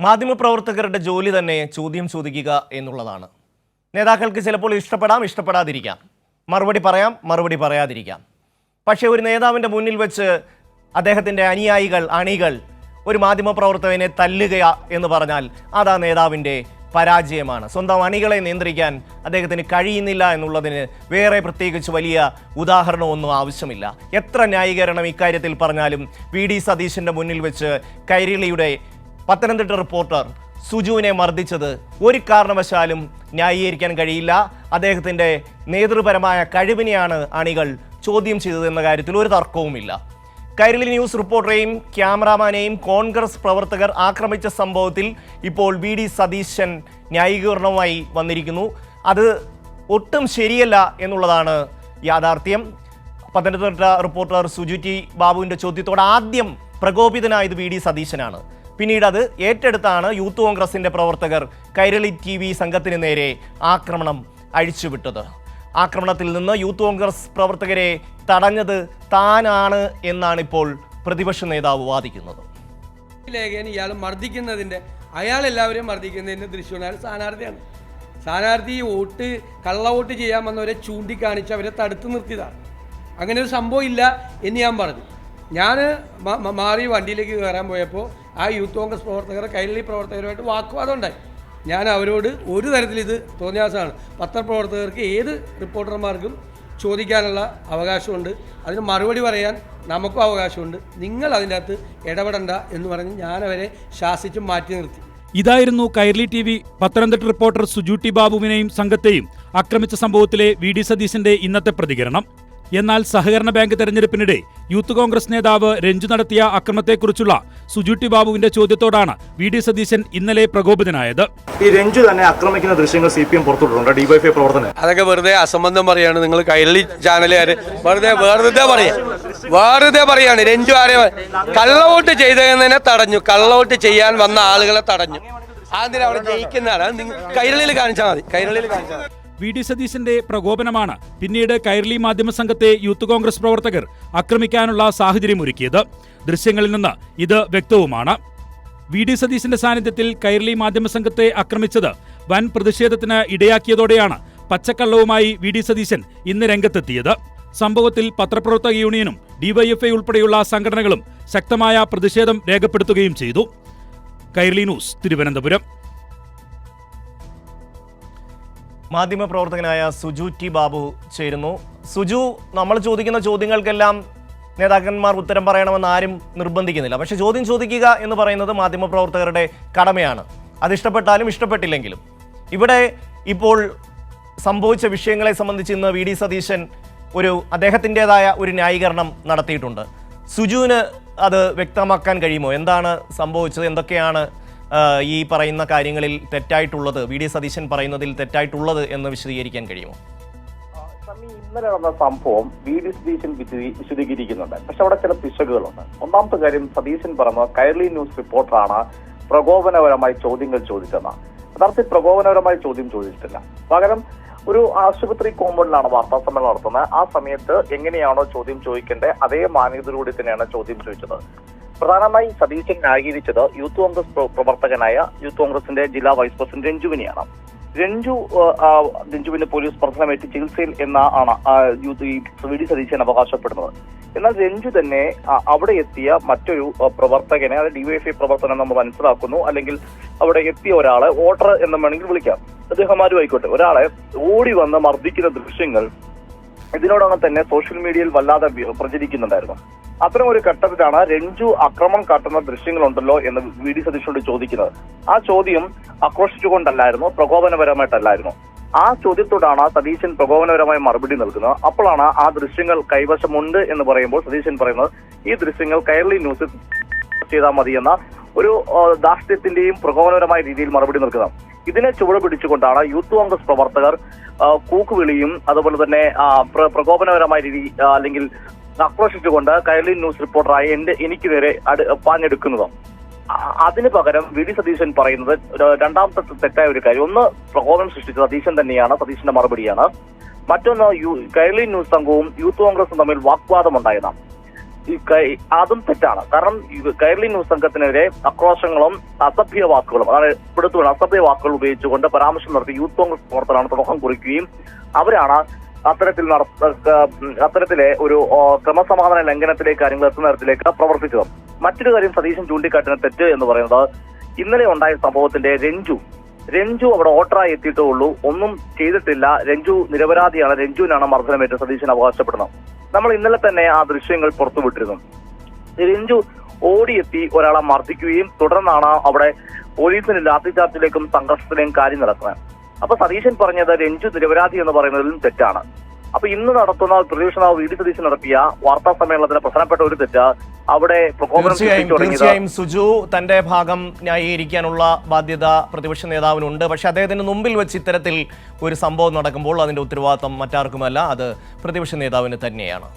മാധ്യമപ്രവർത്തകരുടെ ജോലി തന്നെ ചോദ്യം ചോദിക്കുക എന്നുള്ളതാണ്. നേതാക്കൾക്ക് ചിലപ്പോൾ ഇഷ്ടപ്പെടാം ഇഷ്ടപ്പെടാതിരിക്കാം. മറുപടി പറയാം മറുപടി പറയാതിരിക്കാം. പക്ഷേ ഒരു നേതാവിന്റെ മുന്നിൽ വെച്ച് അദ്ദേഹത്തിന്റെ അനുയായികൾ അണികൾ ഒരു മാധ്യമപ്രവർത്തകനെ തല്ലുക എന്ന് പറഞ്ഞാൽ അത് ആ നേതാവിന്റെ പരാജയമാണ്. സ്വന്തം അണികളെ നിയന്ത്രിക്കാൻ അദ്ദേഹത്തിന് കഴിയുന്നില്ല എന്നുള്ളതിന് വേറെ പ്രത്യേകിച്ച് വലിയ ഉദാഹരണമൊന്നും ആവശ്യമില്ല. എത്ര ന്യായീകരണം ഇക്കാര്യത്തിൽ പറഞ്ഞാലും വി. ഡി. സതീശന്റെ മുന്നിൽ വെച്ച് കൈരളിയുടെ പത്തനംതിട്ട റിപ്പോർട്ടർ സുജുവിനെ മർദ്ദിച്ചത് ഒരു കാരണവശാലും ന്യായീകരിക്കാൻ കഴിയില്ല. അദ്ദേഹത്തിന്റെ നേതൃപരമായ കഴിവിനെയാണ് അണികൾ ചോദ്യം ചെയ്തത് എന്ന കാര്യത്തിൽ ഒരു തർക്കവുമില്ല. കൈരളി ന്യൂസ് റിപ്പോർട്ടറെയും ക്യാമറാമാനെയും കോൺഗ്രസ് പ്രവർത്തകർ ആക്രമിച്ച സംഭവത്തിൽ ഇപ്പോൾ വി ഡി സതീശൻ ന്യായീകരണവുമായി വന്നിരിക്കുന്നു. അത് ഒട്ടും ശരിയല്ല എന്നുള്ളതാണ് യാഥാർത്ഥ്യം. പത്തനംതിട്ട റിപ്പോർട്ടർ സുജു ടി ബാബുവിന്റെ ചോദ്യത്തോട് ആദ്യം പ്രകോപിതനായത് വി ഡി സതീശനാണ്. പിന്നീട് അത് ഏറ്റെടുത്താണ് യൂത്ത് കോൺഗ്രസിന്റെ പ്രവർത്തകർ കൈരളി ടി വി സംഘത്തിന് നേരെ ആക്രമണം അഴിച്ചുവിട്ടത്. ആക്രമണത്തിൽ നിന്ന് യൂത്ത് കോൺഗ്രസ് പ്രവർത്തകരെ തടഞ്ഞത് താനാണ് എന്നാണ് ഇപ്പോൾ പ്രതിപക്ഷ നേതാവ് വാദിക്കുന്നത്. ലേഖൻ ഇയാൾ മർദ്ദിക്കുന്നതിന്റെ അയാൾ എല്ലാവരെയും മർദ്ദിക്കുന്നതിന്റെ ദൃശ്യമാണ്. അയാൾ സ്ഥാനാർത്ഥിയാണ്. സ്ഥാനാർത്ഥി വോട്ട് കള്ള വോട്ട് ചെയ്യാൻ വന്നവരെ ചൂണ്ടിക്കാണിച്ച് അവരെ തടുത്തു നിർത്തിയതാണ്. അങ്ങനെ ഒരു സംഭവം ഇല്ല എന്ന് ഞാൻ പറഞ്ഞു. ഞാൻ മാറി വണ്ടിയിലേക്ക് കയറാൻ പോയപ്പോൾ ആ യൂത്ത് കോൺഗ്രസ് പ്രവർത്തകരെ കൈരളി പ്രവർത്തകരുമായിട്ട് വാക്കുവാദം ഉണ്ടായി. ഞാൻ അവരോട് ഒരു തരത്തിൽ ഇത് തോന്നിയാസമാണ് പത്രപ്രവർത്തകർക്ക് ഏത് റിപ്പോർട്ടർമാർക്കും ചോദിക്കാനുള്ള അവകാശമുണ്ട്. അതിന് മറുപടി പറയാൻ നമുക്കും അവകാശമുണ്ട്. നിങ്ങൾ അതിന്റെ അകത്ത് ഇടപെടണ്ട എന്ന് പറഞ്ഞ് ഞാൻ അവരെ ശാസിച്ച് മാറ്റി നിർത്തി. ഇതായിരുന്നു Kairali T V Pathanamthitta reporter സുജൂട്ടി ബാബുവിനെയും സംഘത്തെയും ആക്രമിച്ച സംഭവത്തിലെ വി ഡി സതീശന്റെ ഇന്നത്തെ പ്രതികരണം. എന്നാൽ സഹകരണ ബാങ്ക് തെരഞ്ഞെടുപ്പിനിടെ യൂത്ത് കോൺഗ്രസ് നേതാവ് രഞ്ജു നടത്തിയ അക്രമത്തെക്കുറിച്ചുള്ള സുജുട്ടി ബാബുവിന്റെ ചോദ്യത്തോടാണ് വി ഡി സതീശൻ ഇന്നലെ പ്രകോപിതനായത്. ഈ രഞ്ജു തന്നെ ആക്രമിക്കുന്ന ദൃശ്യങ്ങൾ സി പി എം പുറത്തുവിട്ടിട്ടുണ്ട്. ഡിവൈഫൈ പ്രവർത്തനം അതൊക്കെ വെറുതെ അസംബന്ധം പറയാണ് നിങ്ങൾ കൈരളി ചാനലുകാർ വെറുതെ വെറുതെ പറയാ. വെറുതെ പറയാണ്. രഞ്ജു ആരെ കള്ളവോട്ട് ചെയ്തതിനെ തടഞ്ഞു. കള്ളവോട്ട് ചെയ്യാൻ വന്ന ആളുകളെ തടഞ്ഞു. അതിന് അവിടെ ജയിക്കുന്നതാണ് കൈരളിയിൽ കാണിച്ചാൽ മതി. കൈരളിയിൽ കാണിച്ചാൽ മതി. വി ഡി സതീശന്റെ പ്രകോപനമാണ് പിന്നീട് കൈരളി മാധ്യമ സംഘത്തെ യൂത്ത് കോൺഗ്രസ് പ്രവർത്തകർ ആക്രമിക്കാനുള്ള സാഹചര്യമൊരുക്കിയത് ദൃശ്യങ്ങളിൽ നിന്ന് ഇത് വ്യക്തവുമാണ്. വി ഡി സതീശന്റെ സാന്നിധ്യത്തിൽ കൈരളി മാധ്യമ സംഘത്തെ ആക്രമിച്ചത് വൻ പ്രതിഷേധത്തിന് ഇടയാക്കിയതോടെയാണ് പച്ചക്കള്ളവുമായി വി ഡി സതീശൻ ഇന്ന് രംഗത്തെത്തിയത്. സംഭവത്തിൽ പത്രപ്രവർത്തക യൂണിയനും ഡിവൈഎഫ്ഐ ഉൾപ്പെടെയുള്ള സംഘടനകളും ശക്തമായ പ്രതിഷേധം രേഖപ്പെടുത്തുകയും ചെയ്തു. കൈരളി ന്യൂസ് തിരുവനന്തപുരം. മാധ്യമപ്രവർത്തകനായ സുജു ടി ബാബു ചേരുന്നു. സുജു നമ്മൾ ചോദിക്കുന്ന ചോദ്യങ്ങൾക്കെല്ലാം നേതാക്കന്മാർ ഉത്തരം പറയണമെന്ന് ആരും നിർബന്ധിക്കുന്നില്ല. പക്ഷെ ചോദ്യം ചോദിക്കുക എന്ന് പറയുന്നത് മാധ്യമപ്രവർത്തകരുടെ കടമയാണ്. അത് ഇഷ്ടപ്പെട്ടാലും ഇഷ്ടപ്പെട്ടില്ലെങ്കിലും. ഇവിടെ ഇപ്പോൾ സംഭവിച്ച വിഷയങ്ങളെ സംബന്ധിച്ച് ഇന്ന് വി ഡി സതീശൻ ഒരു അദ്ദേഹത്തിന്റെതായ ഒരു ന്യായീകരണം നടത്തിയിട്ടുണ്ട്. സുജുവിന് അത് വ്യക്തമാക്കാൻ കഴിയുമോ? എന്താണ് സംഭവിച്ചത്? എന്തൊക്കെയാണ് ഈ പറയുന്ന കാര്യങ്ങളിൽ തെറ്റായിട്ടുള്ളത് വി ഡി സതീശൻ പറയുന്നതിൽ തെറ്റായിട്ടുള്ളത് എന്ന് വിശദീകരിക്കാൻ കഴിയുമോ? ഇന്നലെ നടന്ന സംഭവം വി ഡി സതീശൻ വിശദീ- വിശദീകരിക്കുന്നുണ്ട്. പക്ഷെ അവിടെ ചില പിശകുകളുണ്ട്. ഒന്നാമത്തെ കാര്യം സതീശൻ പറഞ്ഞ കൈർലി ന്യൂസ് റിപ്പോർട്ടറാണ് പ്രകോപനപരമായി ചോദ്യങ്ങൾ ചോദിച്ചതെന്ന് യഥാർത്ഥത്തിൽ പ്രകോപനപരമായി ചോദ്യം ചോദിച്ചിട്ടില്ല. പകരം ഒരു ആശുപത്രി കോമ്പൗണ്ടിലാണ് വാർത്താ സമ്മേളനം നടത്തുന്നത്. ആ സമയത്ത് എങ്ങനെയാണോ ചോദ്യം ചോദിക്കേണ്ടത് അതേ മാന്യതയിലൂടെ തന്നെയാണ് ചോദ്യം ചോദിച്ചത്. പ്രധാനമായി സതീശൻ ന്യായീകരിച്ചത് യൂത്ത് കോൺഗ്രസ് പ്രവർത്തകനായ യൂത്ത് കോൺഗ്രസിന്റെ ജില്ലാ വൈസ് പ്രസിഡന്റ് രഞ്ജുവിനെയാണ് രഞ്ജു രഞ്ജുവിന്റെ പോലീസ് പ്രധാനമായിട്ട് ചികിത്സയിൽ എന്ന ആണ് യൂത്ത് ഈ വി ഡി സതീശൻ അവകാശപ്പെടുന്നത്. എന്നാൽ രഞ്ജു തന്നെ അവിടെ എത്തിയ മറ്റൊരു പ്രവർത്തകനെ അത് ഡിവൈഎഫ്ഐ പ്രവർത്തനം നമ്മൾ മനസ്സിലാക്കുന്നു അല്ലെങ്കിൽ അവിടെ എത്തിയ ഒരാളെ വോട്ടർ എന്ന് വേണമെങ്കിൽ വിളിക്കാം. അദ്ദേഹം ആരും ആയിക്കോട്ടെ. ഒരാളെ ഓടി വന്ന് മർദ്ദിക്കുന്ന ദൃശ്യങ്ങൾ ഇതിനോടകം തന്നെ സോഷ്യൽ മീഡിയയിൽ വല്ലാതെ പ്രചരിക്കുന്നുണ്ടായിരുന്നു. അത്തരം ഒരു ഘട്ടത്തിലാണ് രഞ്ജു ആക്രമണം കാട്ടുന്ന ദൃശ്യങ്ങളുണ്ടല്ലോ എന്ന് വി ഡി സതീഷിനോട് ചോദിക്കുന്നത്. ആ ചോദ്യം ആക്രോശിച്ചുകൊണ്ടല്ലായിരുന്നു പ്രകോപനപരമായിട്ടല്ലായിരുന്നു. ആ ചോദ്യത്തോടാണ് സതീശൻ പ്രകോപനപരമായ മറുപടി നൽകുന്നത്. അപ്പോഴാണ് ആ ദൃശ്യങ്ങൾ കൈവശമുണ്ട് എന്ന് പറയുമ്പോൾ സതീശൻ പറയുന്നത് ഈ ദൃശ്യങ്ങൾ കൈരളി ന്യൂസിൽ ചെയ്താൽ മതിയെന്ന ഒരു ദാർഷ്ട്യത്തിന്റെയും പ്രകോപനപരമായ രീതിയിൽ മറുപടി നൽകുന്നത്. ഇതിനെ ചുവട് പിടിച്ചുകൊണ്ടാണ് യൂത്ത് കോൺഗ്രസ് പ്രവർത്തകർ കൂക്കുവിളിയും അതുപോലെ തന്നെ പ്രകോപനപരമായ രീതി അല്ലെങ്കിൽ ആക്രോശിച്ചുകൊണ്ട് കൈരളി ന്യൂസ് റിപ്പോർട്ടറായ എന്റെ എനിക്ക് നേരെ പാഞ്ഞെടുക്കുന്നത് അതിന് പകരം വി ഡി സതീശൻ പറയുന്നത് രണ്ടാമത്തെ തെറ്റായ ഒരു കാര്യം. ഒന്ന് പ്രകോപനം സൃഷ്ടിച്ചത് സതീശൻ തന്നെയാണ് സതീശന്റെ മറുപടിയാണ്. മറ്റൊന്ന് യു- കൈരളി ന്യൂസ് സംഘവും യൂത്ത് കോൺഗ്രസും തമ്മിൽ വാഗ്വാദം ഉണ്ടായതാണ്. അതും തെറ്റാണ്. കാരണം കൈരളി ന്യൂസ് സംഘത്തിനെതിരെ ആക്രോശങ്ങളും അസഭ്യ വാക്കുകളും അതാണ് ഇവിടുത്തെ അസഭ്യ വാക്കുകൾ ഉപയോഗിച്ചുകൊണ്ട് പരാമർശം നടത്തി യൂത്ത് കോൺഗ്രസ് പ്രവർത്തനമാണ് തുടക്കം കുറിക്കുകയും അവരാണ് അത്തരത്തിൽ അത്തരത്തിലെ ഒരു ക്രമസമാധാന ലംഘനത്തിലേക്ക് കാര്യങ്ങൾ എത്തുന്ന തരത്തിലേക്ക് പ്രവർത്തിച്ചത്. മറ്റൊരു കാര്യം സതീശൻ ചൂണ്ടിക്കാട്ടിന് തെറ്റ് എന്ന് പറയുന്നത് ഇന്നലെ ഉണ്ടായ സംഭവത്തിന്റെ രഞ്ജു. രഞ്ജു അവിടെ ഓട്ടറായി എത്തിയിട്ടേ ഉള്ളൂ. ഒന്നും ചെയ്തിട്ടില്ല. രഞ്ജു നിരപരാധിയാണ്. രഞ്ജുവിനാണ് മർദ്ദനമേറ്റ് സതീശൻ അവകാശപ്പെടുന്നത്. നമ്മൾ ഇന്നലെ തന്നെ ആ ദൃശ്യങ്ങൾ പുറത്തുവിട്ടിരുന്നു രഞ്ജു ഓടിയെത്തി ഒരാളെ മർദ്ദിക്കുകയും തുടർന്നാണ് അവിടെ പോലീസിന് ലാത്തിചാർജിലേക്കും സംഘർഷത്തിലേക്കും കാര്യം നടക്കുന്നത്. അപ്പൊ സതീശൻ പറഞ്ഞത് രഞ്ജു നിരപരാധി എന്ന് പറയുന്നതിലും തെറ്റാണ്. അപ്പൊ ഇന്ന് നടത്തുന്ന പ്രതിപക്ഷനാവ് വി ഡി സതീശൻ നടത്തിയ വാർത്താ സമ്മേളനത്തിന് പ്രധാനപ്പെട്ട ഒരു തെറ്റ് അവിടെ തീർച്ചയായും സുജു തന്റെ ഭാഗം ന്യായീകരിക്കാനുള്ള ബാധ്യത പ്രതിപക്ഷ നേതാവിനുണ്ട്. പക്ഷെ അദ്ദേഹത്തിന് മുമ്പിൽ വെച്ച് ഇത്തരത്തിൽ ഒരു സംഭവം നടക്കുമ്പോൾ അതിന്റെ ഉത്തരവാദിത്തം മറ്റാർക്കുമല്ല. അത് പ്രതിപക്ഷ നേതാവിന് തന്നെയാണ്.